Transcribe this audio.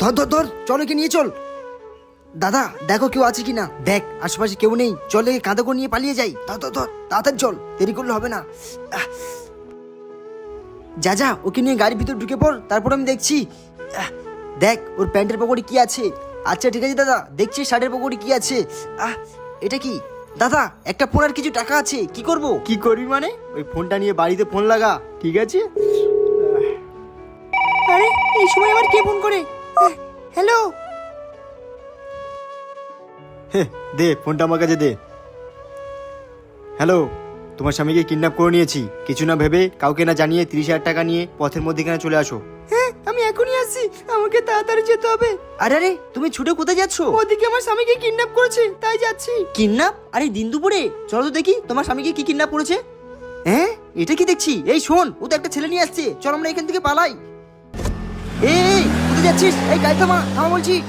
ধর ধর ধর, চল একে নিয়ে চল। দাদা, দেখো কেউ আছে কিনা। দেখ, আশেপাশে কেউ নেই। চলে কাঁদা করে নিয়ে পালিয়ে যাই। ধর ধর ধর, তাড়াতাড়ি চল, দেরি করলে হবে না। যা যা, ওকে নিয়ে গাড়ির ভিতর ঢুকে পড়, তারপর আমি দেখছি। দেখ, ওর প্যান্টের পকেটে কি আছে? আচ্ছা ঠিক আছে, দাদা, দেখছি শার্টের পকেটে কি আছে। আহ, এটা কি? দাদা, একটা ফোন আর কিছু টাকা আছে, কি করব? কি করবি মানে? ওই ফোনটা নিয়ে বাড়িতে ফোন লাগা, ঠিক আছে? এই সময় আবার কে ফোন করে? হ্যালো দে ফোনটা আমার কাছে দে। হ্যালো তোমার স্বামীকে কিডন্যাপ করে নিয়েছি। কিছু না ভেবে কাউকে না জানিয়ে তিরিশ হাজার টাকা নিয়ে পথের মধ্যে এখানে চলে আসো। হ্যাঁ আমি এখনই আসছি। আমাকে তাড়াতাড়ি যেতে হবে। আরে আরে তুমি ছুটে কোথায় যাচ্ছ? ওদিকে আমার স্বামীকে কিডন্যাপ করেছে তাই যাচ্ছি। কিডন্যাপ আরে দিন দুপুরে? চলো তো দেখি তোমার স্বামীকে কি কিডন্যাপ করেছে? হ্যাঁ এটা কি দেখছি? এই শোন ও তো একটা ছেলে নিয়ে আসছে। চল আমরা এখান থেকে পালাই। এই, কোথায় যাচ্ছিস? এই গাড়ি থামা থামা বলছি।